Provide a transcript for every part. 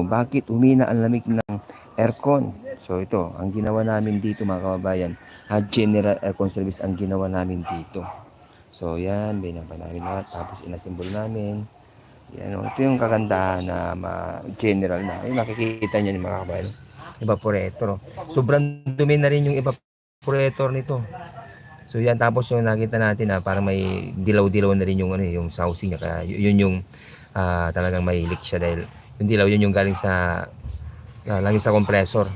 bakit humina ang lamig ng aircon? So ito, ang ginawa namin dito mga kababayan, ha, general aircon service ang ginawa namin dito. So yan, binaba namin lahat, tapos inasimbol namin. Yan, ito yung kagandahan na general na. Yung makikita niyo mga kababayan, evaporator. Sobrang dumi na rin yung evaporator nito. So yan tapos yung nakita natin na parang may dilaw-dilaw na rin yung ano yung housing niya kaya yun yung ah, talagang may leak siya dahil yung dilaw yun yung galing sa uh, langis sa compressor.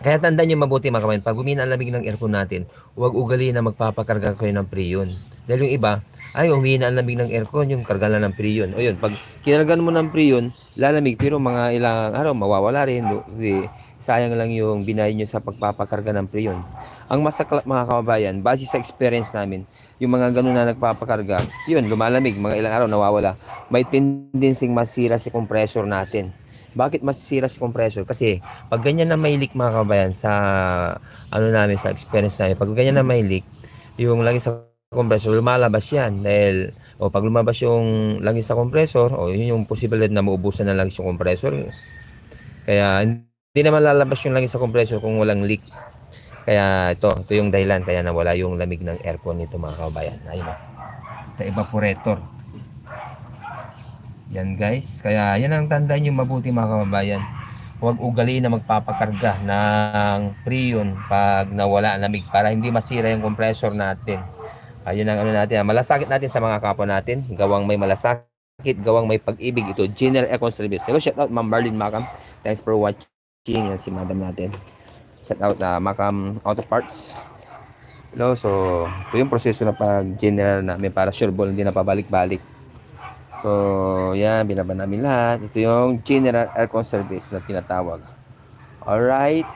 Kaya tandaan niyo mabuti mga kabayan, pag humina ang lamig ng aircon natin, huwag ugali na magpapakarga kayo ng preyon. Dahil yung iba, ay humina ang lamig ng aircon, yung karga lang ng preyon. O yun, pag kinargan mo ng preyon, lalamig, pero mga ilang araw, mawawala rin. Di- sayang lang yung binayad nyo sa pagpapakarga ng preyon. Ang masakla mga kababayan, base sa experience namin, yung mga ganun na nagpapakarga, yun, lumalamig, mga ilang araw nawawala, may tendency masira si compressor natin. Bakit masisira si compressor? Kasi pag ganyan na may leak mga kababayan sa ano namin sa experience namin, pag ganyan na may leak, yung langis sa compressor lumalabas yan dahil o pag lumabas yung langis sa compressor, o yun yung posibilidad na maubusan ng langis yung compressor. Kaya hindi naman lalabas yung langis sa compressor kung walang leak. Kaya ito, ito yung dahilan kaya nawala yung lamig ng aircon nito mga kababayan. Ayun o. Sa evaporator. Yan guys. Kaya yan ang tandaan nyo mabuti mga kababayan. Huwag ugali na magpapakarga ng preyon pag nawala ang lamig para hindi masira yung compressor natin. Ayun ang ano natin. Malasakit natin sa mga kapwa natin. Gawang may malasakit, gawang may pag-ibig. Ito, General Aircon Service. Hello, shout out Ma'am Marlene Macam. Thanks for watching. Yan si madam natin. Shout out na Macam Auto Parts. Hello, so ito yung proseso na pag-general namin para sure ball hindi na pabalik-balik. So, yan, binaba namin lahat. Ito yung general aircon service na tinatawag. Alright.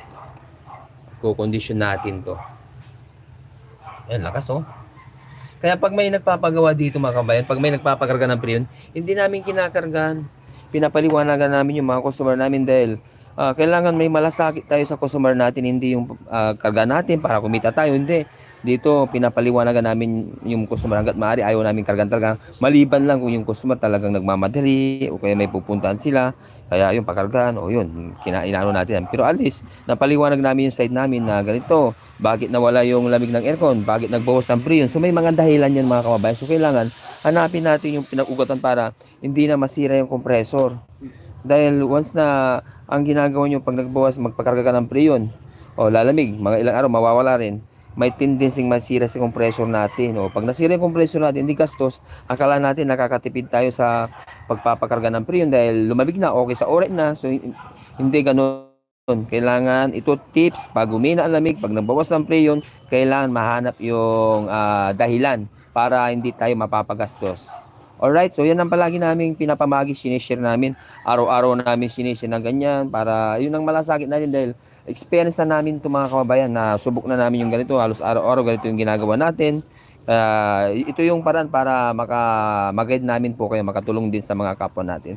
Kukondisyon natin to. Ayan, lakas oh. Kaya pag may nagpapagawa dito mga kabayan, pag may nagpapakarga ng preyon, hindi namin kinakargahan. Pinapaliwanagan namin yung mga customer namin dahil ah, kailangan may malasakit tayo sa customer natin, hindi yung ah, karga natin para kumita tayo, hindi. Dito, pinapaliwanagan namin yung customer hanggat maaari, ayaw namin kargan talaga. Maliban lang kung yung customer talagang nagmamadali o kaya may pupuntahan sila. Kaya yung pakargaan, o yun, kinainano natin. Pero at least, napaliwanag namin yung side namin na ganito, bakit nawala yung lamig ng aircon, bakit nagbawas ng preyon. So may mga dahilan yan mga kababayan. So kailangan, hanapin natin yung pinag-ugatan para hindi na masira yung compressor. Dahil once na ang ginagawa nyo pag nagbawas, magpakarga ka ng preyon, o lalamig, mga ilang araw mawawala rin, may tendency masira si compressor natin. O pag nasira yung compressor natin, hindi gastos, akala natin nakakatipid tayo sa pagpapakarga ng preyon dahil lumabig na, okay sa oras na. So hin- hindi ganun. Kailangan ito tips, pag umina ang lamig, pag nabawas ng preyon, kailangan mahanap yung ah, dahilan para hindi tayo mapapagastos. Alright, so yan ang palagi namin pinapamagi, sinishare namin. Araw-araw namin sinishare na ganyan para yun ang malasakit natin dahil experience na namin ito mga kababayan na subok na namin yung ganito. Halos araw-araw ganito yung ginagawa natin. Kaya ito yung paraan para maka, mag-guide namin po kayo, makatulong din sa mga kapwa natin.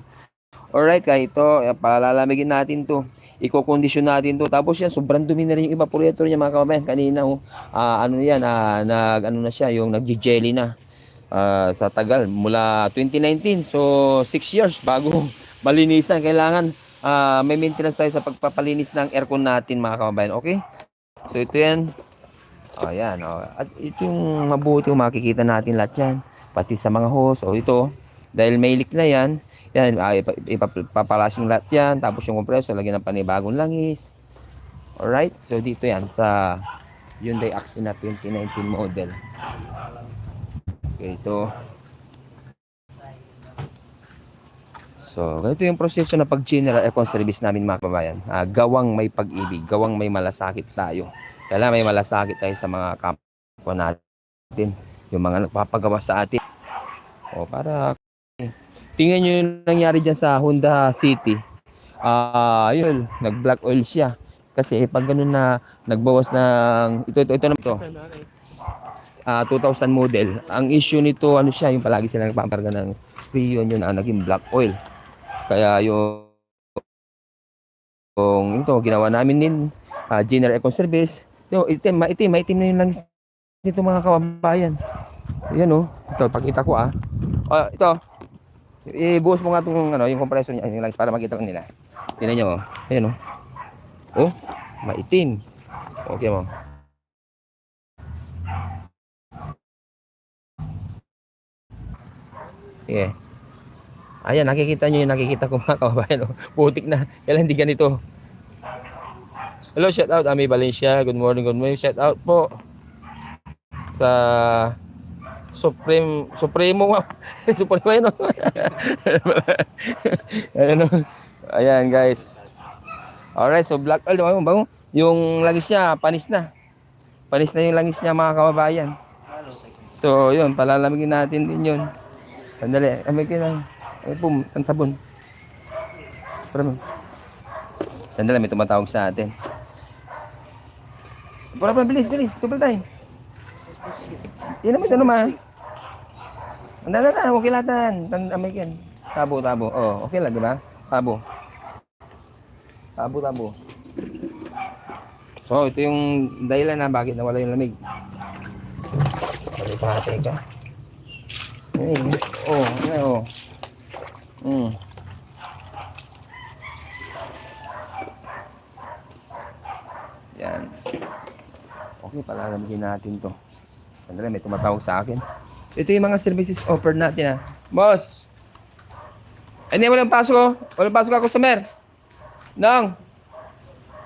Alright, kaya ito, eh, palalamigin natin to. Iko-condition natin to. Tapos yan, sobrang dumi na rin yung evaporator niya mga kababayan. Kanina, oh, ah, ano yan, ah, nag, ano na siya, yung nag-jelly na. Ah, sa tagal, mula 2019. So, 6 years bago malinisan. Kailangan ah, may maintenance tayo sa pagpapalinis ng aircon natin mga kababayan. Okay? So, ito yan. O, yan. O. At ito yung mabuti yung makikita natin lahat yan. Pati sa mga hose. O, ito. Dahil may leak na yan. Yan, ah, ipa- ipapalasing lahat yan. Tapos yung compressor, lagyan ng panibagong langis. Alright? So, dito yan sa Hyundai Axina 2019 model. Okay, ito. So, ganito yung proseso na pag-general aircon service namin mga kababayan. Ah, gawang may pag-ibig, gawang may malasakit tayo. Kailangan may malasakit tayo sa mga kapwa natin. Yung mga nagpapagawa sa atin. O, para... Tingnan nyo yung nangyari dyan sa Honda City. Ah, yun, nag-black oil siya. Kasi pag ganun na nagbawas ng... Ito, ito, ito na ito ah 2000 model. Ang issue nito, ano siya, yung palagi sila nagpaparga ng Prion yun, ang naging black oil. Kaya yung, yung ito, ginawa namin din, ah, general econ service. Ito, itim, maitim, maitim na yung langis nito mga kababayan. Yan oh, ito, pakita ko ah. Ah, ito, ibuhos mo nga itong ano, yung compressor niya, yung langis para makita lang nila. Tingnan nyo, oh. Ayan, oh. Oh, maitim. Okay mo. Sige. Ayan, nakikita nyo yung nakikita ko mga kababayan. Oh. Putik na. Kailan hindi ganito. Hello, shout out Ami Valencia. Good morning, good morning. Shout out po sa Supreme Supremo Supremo yun. oh. Ayan, oh. Ayan guys. Alright, so black oil, bango, bango. Yung langis niya, panis na. Panis na yung langis niya mga kababayan. So, yun, palalamigin natin din yun. Sandali, amay ka lang. Ay po, ang sabon. Para mo. Sandali, may tumatawag sa atin. Para pa, bilis, bilis. Tupal tayo. Yan naman, ano ma. Andala na, okay latan. Tan amay kan. Tabo, tabo. Oh, okay lang, di ba? Tabo. Tabo, tabo. So, ito yung dahilan na bakit nawala yung lamig. Balik pa natin ka. Ayun. Oh, ano oh. Mm. Yan. Okay, palalamigin natin to. Sandali, may tumatawag sa akin. Ito yung mga services offered natin ha. Boss! Ay, hindi, walang pasok oh. Walang pasok ka, customer. Nang!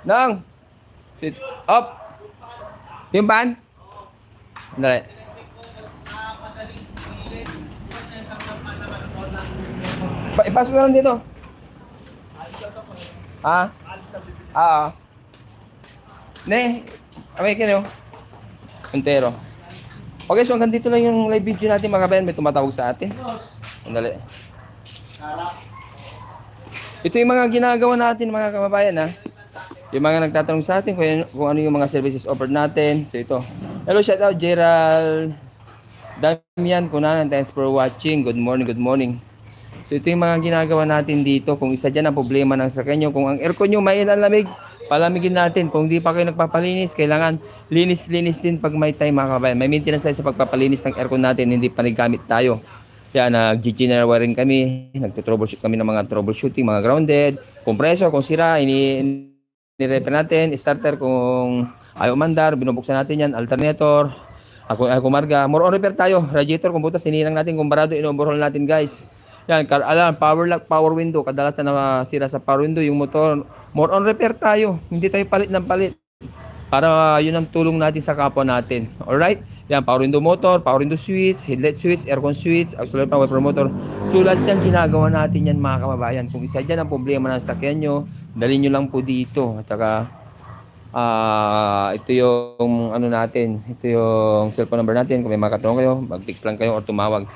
Nang! Sit up! Yung ban? Sandali. Pa ipasok na lang dito. Ha? Ah. Ne, amay kayo. Entero. Okay, so hanggang dito lang yung live video natin mga kabayan. May tumatawag sa atin. Sandali. Ito yung mga ginagawa natin mga kababayan ha. Yung mga nagtatanong sa atin kung, kung ano yung mga services offered natin. So ito. Hello, shout out Gerald. Damian Kunanan, thanks for watching. Good morning, good morning. So ito yung mga ginagawa natin dito. Kung isa dyan ang problema ng sakyan nyo, kung ang aircon nyo may lamig, palamigin natin. Kung di pa kayo nagpapalinis, kailangan linis-linis din pag may time mga kabayan. May maintenance tayo sa pagpapalinis ng aircon natin, hindi pa naggamit tayo. Kaya nag-general wiring kami, nagtutroubleshoot kami ng mga troubleshooting, mga grounded, compressor kung sira, ini ni-repair natin, starter kung ayaw mandar, binubuksan natin yan, alternator, ako ay kumarga, more on repair tayo, radiator kung butas, sinirang natin, kung barado, inoverhaul natin guys. Yan, kar alam, power lock, power window, kadalasan na sira sa power window, yung motor, more on repair tayo, hindi tayo palit ng palit. Para yun ang tulong natin sa kapwa natin. Alright? Yan, power window motor, power window switch, headlight switch, aircon switch, auxiliary power promoter. Sulat yan, ginagawa natin yan mga kababayan. Kung isa dyan ang problema ng sakyan nyo, dalhin nyo lang po dito. At saka, ah ito yung ano natin, ito yung cellphone number natin. Kung may makatulong kayo, mag-text lang kayo or tumawag.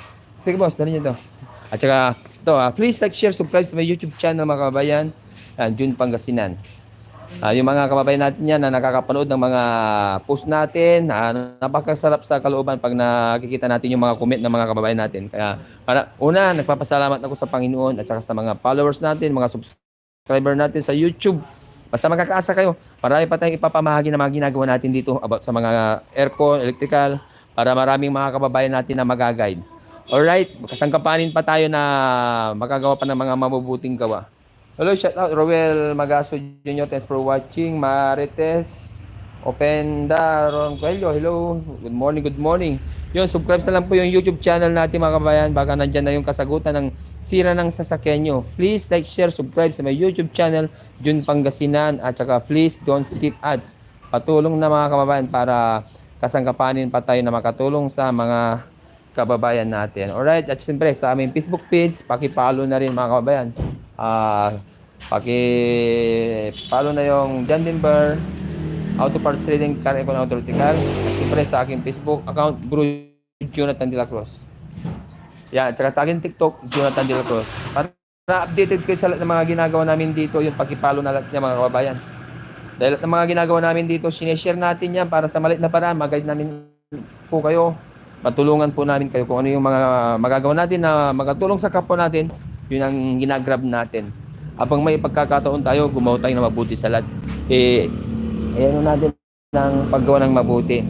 Sige boss, dalhin nyo to. At saka, ito, ah, please like, share, subscribe sa my YouTube channel mga kababayan. Yan, June Pangasinan. Ah, yung mga kababayan natin yan na nakakapanood ng mga post natin, ah, napakasarap sa kalooban pag nakikita natin yung mga comment ng mga kababayan natin. Kaya, para, una, nagpapasalamat ako sa Panginoon at saka sa mga followers natin, mga subscriber natin sa YouTube. Basta magkakaasa kayo, marami pa tayong ipapamahagi na mga ginagawa natin dito about sa mga aircon, electrical, para maraming mga kababayan natin na magaguide. Alright, kasangkapanin pa tayo na magagawa pa ng mga mabubuting gawa. Hello, shout out Roel Magaso Jr. Thanks for watching. Marites Openda Ron Coelho. Hello. Good morning, good morning. Yun, subscribe na lang po yung YouTube channel natin mga kabayan. Baka nandyan na yung kasagutan ng sira ng sasakyan nyo. Please like, share, subscribe sa my YouTube channel, Jun Pangasinan. At saka please don't skip ads. Patulong na mga kababayan para kasangkapanin pa tayo na makatulong sa mga kababayan natin. Alright, at siyempre sa aming Facebook page, paki-follow na rin mga kababayan. Ah, paki-follow na yung John Denver Auto Parts Trading Car Econ Authoritical. At siyempre sa aking Facebook account, Bro Jonathan De La Cruz. Yan, at saka sa akin TikTok, Jonathan De La Cruz. Para updated kayo sa lahat ng mga ginagawa namin dito, yung paki-follow na lahat niya mga kababayan. Dahil lahat ng mga ginagawa namin dito, sineshare natin yan para sa maliit na paraan, mag-guide namin po kayo matulungan po namin kayo kung ano yung mga magagawa natin na makatulong sa kapwa natin, yun ang ginagrab natin. Habang may pagkakataon tayo, gumawa tayo na mabuti sa lahat. Eh, eh ano natin ng paggawa ng mabuti.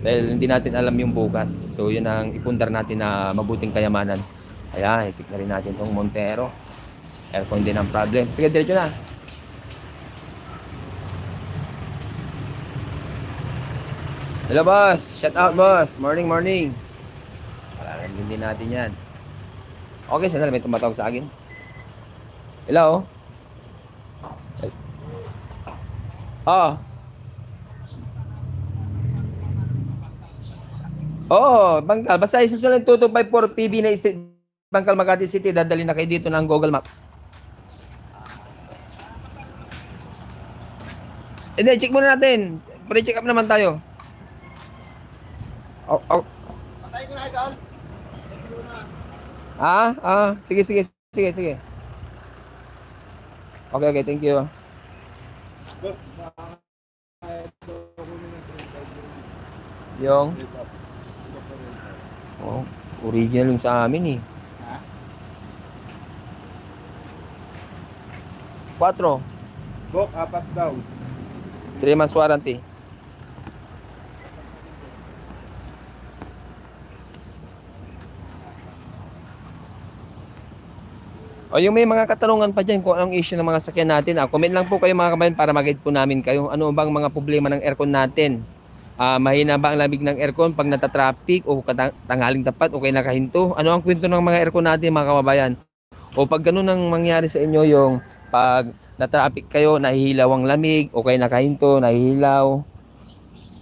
Dahil hindi natin alam yung bukas. So yun ang ipundar natin na mabuting kayamanan. Ayan, itik na rin natin itong Montero. Aircon din ang problem. Sige, diretso na. Hello, boss. Shout out, boss. Morning, morning. Parang din natin yan. Okay, sandali. May tumatawag sa akin. Hello? Oo. Oo, Bangkal. Basta isa sunod 2254 PB na Street, Bangkal, Makati City. Dadali na kayo dito ng Google Maps. Hindi, check muna natin. Pre-check up naman tayo. Oh, oh. Patay ko na ikaw. Ah, ah, sige, sige, sige, sige. Okay, okay, thank you. Yung, oh, original yung sa amin eh. Ha? 4, Bok, apat daw. 3 months warranty. O yung may mga katanungan pa dyan kung anong issue ng mga sakyan natin, ah, comment lang po kayo mga kabayan para mag-guide po namin kayo. Ano bang mga problema ng aircon natin? Ah, mahina ba ang lamig ng aircon pag natatraffic o tanghaling tapat o kaya nakahinto? Ano ang kwento ng mga aircon natin mga kababayan? O pag ganun ang mangyari sa inyo yung pag na-traffic kayo, nahihilaw ang lamig o kaya nakahinto, nahihilaw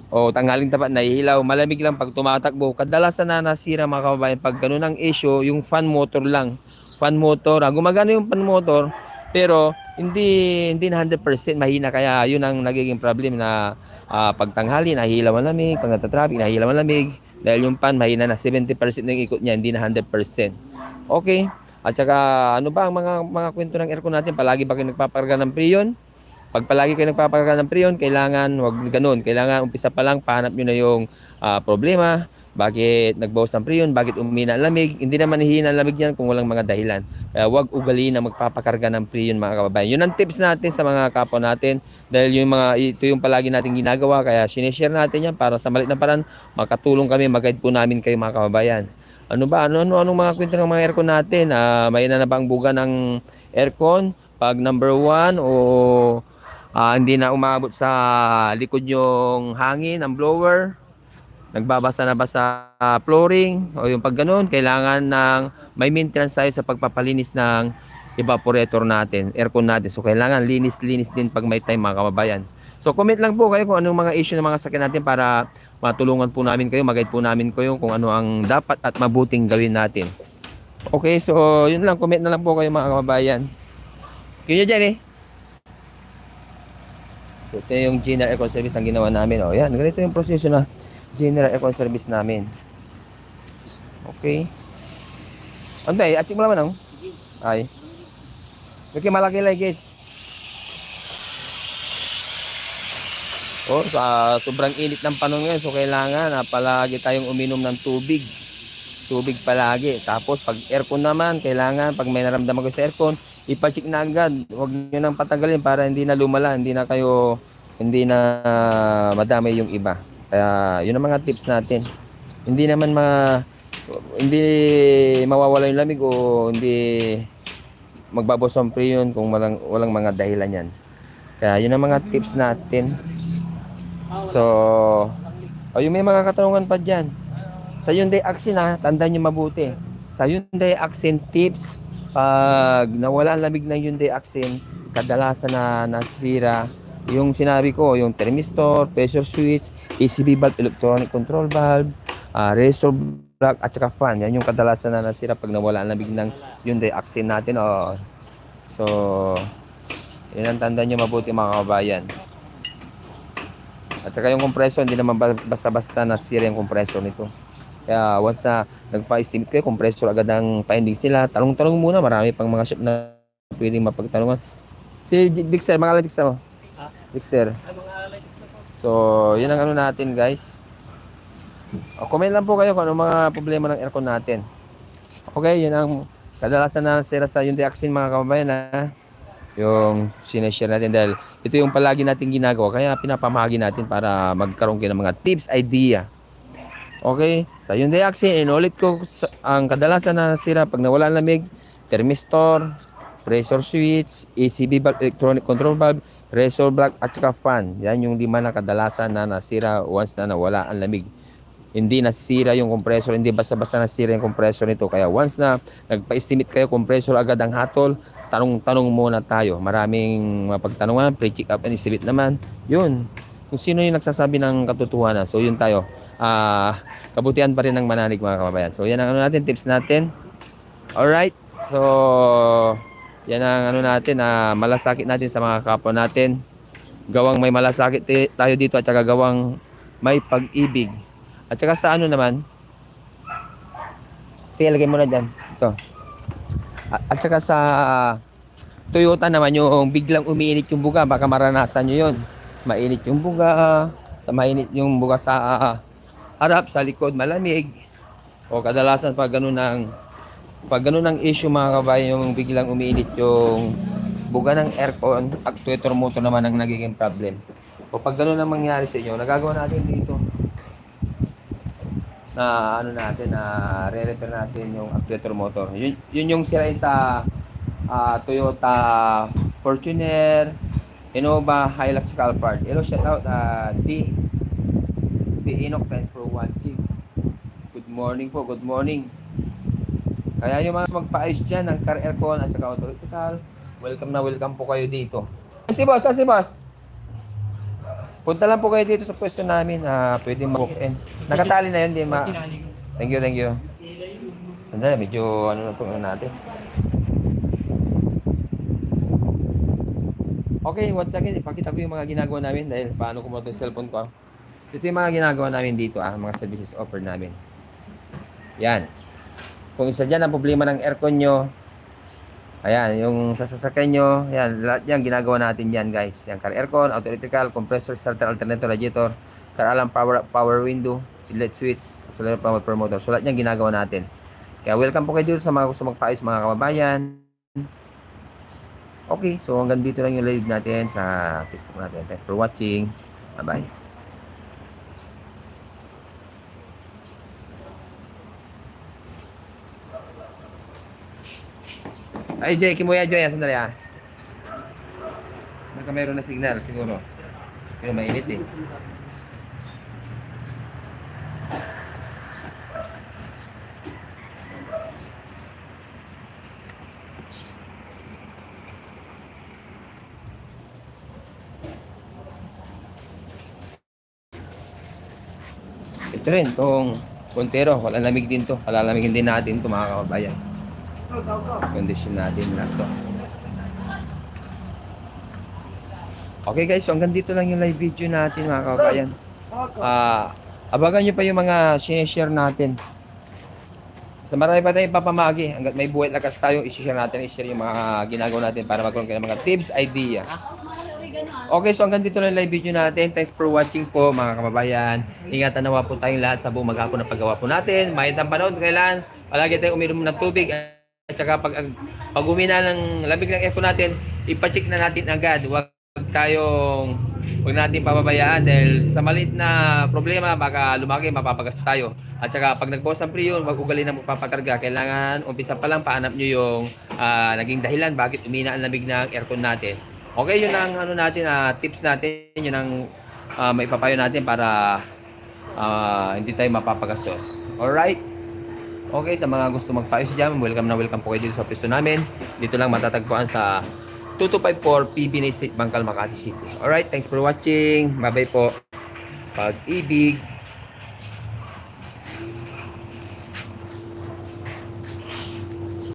o tanghaling tapat, nahihilaw, malamig lang pag tumatakbo. Kadalasan na nasira mga kababayan pag ganun ang issue, yung fan motor lang. Fan motor, ah, gumagana yung fan motor pero hindi hindi na 100% mahina kaya yun ang nagiging problem na ah, pag tanghali nahihilaw ang lamig, pag natatraffic nahihilaw ang lamig dahil yung fan mahina na 70% ng ikot niya, hindi na 100%. Okay? At saka ano ba ang mga mga kwento ng aircon natin? Palagi ba kayo nagpapakarga ng preyon? Pag palagi kayo nagpapakarga ng preyon, kailangan wag ganun. Kailangan umpisa pa lang pahanap niyo na yung ah, problema. Bakit nagbawas ang preyon? Bakit umina ang lamig? Hindi naman hihina ang lamig yan kung walang mga dahilan. Kaya wag ugali na magpapakarga ng preyon mga kababayan. Yun ang tips natin sa mga kapwa natin dahil yung mga ito yung palagi natin ginagawa kaya sineshare natin yan para sa malit na paraan makatulong kami mag-guide po namin kayo mga kababayan. Ano ba? Ano ano anong mga kwento ng mga aircon natin? Ah, may na ba ang buga ng aircon? Pag number one o ah, hindi na umabot sa likod yung hangin, ang blower? Nagbabasa na ba sa ah, flooring? O yung pag ganun, kailangan ng may maintenance tayo sa pagpapalinis ng evaporator natin, aircon natin. So kailangan linis-linis din pag may time mga kababayan. So comment lang po kayo kung anong mga issue ng mga sakyan natin para matulungan po namin kayo, mag-guide po namin kayo kung ano ang dapat at mabuting gawin natin. Okay, so yun lang, comment na lang po kayo mga kababayan. Kaya dyan eh. So ito yung general aircon service ang ginawa namin. O yan, ganito yung proseso na general aircon service namin. Okay. Ano ba eh, at mo naman oh. Ay. Okay, malaki lang guys. Oh, sa sobrang init ng panahon ngayon, so kailangan na palagi tayong uminom ng tubig. Tubig palagi. Tapos pag aircon naman, kailangan pag may naramdaman ko sa aircon, ipa-check na agad. Huwag niyo nang patagalin para hindi na lumala, hindi na kayo hindi na madamay yung iba. Kaya yun ang mga tips natin. Hindi naman ma hindi mawawala yung lamig o hindi magbabawas ang preyon kung walang, walang mga dahilan yan. Kaya yun ang mga tips natin. So, o yung may mga katanungan pa dyan. Sa Hyundai Accent ha, tandaan nyo mabuti. Sa Hyundai Accent tips, pag nawala ang lamig ng Hyundai Accent, kadalasan na nasira yung sinabi ko, yung thermistor, pressure switch, ECB valve, electronic control valve, uh, resistor block, at saka fan. Yan yung kadalasan na nasira pag nawala ang lamig ng Hyundai Accent natin. Oh. So, yun ang tandaan nyo mabuti mga kabayan. At saka yung compressor, hindi naman ba- basta-basta nasira yung compressor nito. Kaya once na nagpa-estimate kayo, compressor agad ang finding sila. Tanong-tanong muna, marami pang mga shop na pwedeng mapagtanungan. Si Dixter, mga Dixter mo. Dixter. So, yun ang ano natin guys. O, comment lang po kayo kung ano mga problema ng aircon natin. Okay, yun ang kadalasan na sira sa yung Axin mga kababayan na yung sineshare natin dahil ito yung palagi natin ginagawa kaya pinapamahagi natin para magkaroon kayo ng mga tips, idea Okay, sa Hyundai Accent, inulit ko ang kadalasan na nasira pag nawala ang lamig, thermistor, pressure switch, ECB valve, electronic control valve, razor block at saka fan. Yan yung lima na kadalasan na nasira once na nawala ang lamig. Hindi nasira yung compressor, hindi basta-basta nasira yung compressor nito. Kaya once na nagpa-estimate kayo compressor agad ang hatol, tanong-tanong muna tayo. Maraming mapagtanungan, pre-check up and estimate naman. Yun, kung sino yung nagsasabi ng katotohanan. So yun tayo. Ah, kabutihan pa rin ng manalig mga kababayan. So yan ang ano natin, tips natin. Alright. So yan ang ano natin, ah, malasakit natin sa mga kapwa natin. Gawang may malasakit tayo dito at saka gawang may pag-ibig. At saka sa ano naman, sige lagay mo na dyan. Ito. At, at saka sa Toyota naman yung biglang umiinit yung buga, baka maranasan nyo yun. Mainit yung buga, sa mainit yung buga sa ah, harap, sa likod, malamig. O kadalasan pag ganun ng pag ganun ang issue mga kabayan, yung biglang umiinit yung buga ng aircon, actuator motor naman ang nagiging problem. O pag ganun ang mangyari sa inyo, nagagawa natin dito na ano natin na re-repair natin yung actuator motor. Yun, yun yung sirain sa ah, Toyota Fortuner, Innova, Hilux Calpart. Hello, shout out uh, D. D. Enoch, thanks for watching. Good morning po, good morning. Kaya yung mga magpaayos dyan ng car aircon at saka auto-electrical, welcome na welcome po kayo dito. Si boss, ah, si boss. Punta lang po kayo dito sa pwesto namin. Ah, pwede ma-book in. Nakatali na yun, di ma... Thank you, thank you. Sandali, medyo ano na po ano natin. Okay, once again, ipakita ko yung mga ginagawa namin dahil paano kumuha yung cellphone ko. Ito yung mga ginagawa namin dito, ah, mga services offer namin. Yan. Kung isa dyan ang problema ng aircon nyo, ayan, yung sa nyo, yan, lahat yan ginagawa natin yan, guys. Yan, car aircon, auto electrical, compressor, starter, alternator, radiator, car alarm, power, power window, LED switch, solar power promoter. So, lahat yan ginagawa natin. Kaya welcome po kayo dito sa mga gusto magpaayos mga kababayan. Okay, so hanggang dito lang yung live natin sa Facebook natin. Thanks for watching. Bye-bye. Ay, Joy, kimuya, Joy. Sandali ah. Baka meron na signal, siguro. Pero mainit eh. Ito rin, itong Montero, walang lamig din to. Palalamigin din natin to mga kababayan. Condition natin lang to. Okay guys, so hanggang dito lang yung live video natin mga kababayan. Ah, abangan nyo pa yung mga share natin. Sa marami pa tayong papamagi. Hanggat may buhay lakas tayo, i-share natin, i-share yung mga ginagawa natin para magkaroon kayo ng mga tips, idea. Okay, so hanggang dito lang yung live video natin. Thanks for watching po mga kababayan. Ingatan nawa po tayong lahat sa buong maghapon na paggawa po natin. Mahit ang panahon, kailan palagi tayong uminom ng tubig at saka pag, pag umina ng lamig ng aircon natin, ipacheck na natin agad. Huwag tayong huwag natin pababayaan dahil sa maliit na problema baka lumaki mapapagastos tayo. At saka pag nagbawas ang priyon, wag ugali na magpapakarga. Kailangan umpisa pa lang paanap nyo yung ah, naging dahilan bakit umina ang lamig ng aircon natin. Okay, yun ang ano natin, ah, tips natin, yun ang ah, maipapayo natin para ah, hindi tayo mapapagastos. Alright? Okay, sa mga gusto magpaayos dyan, welcome na welcome po kayo dito sa pwesto namin. Dito lang matatagpuan sa 2254 PB na Bangkal, Makati City. Alright, thanks for watching. Bye-bye po. Pag-ibig.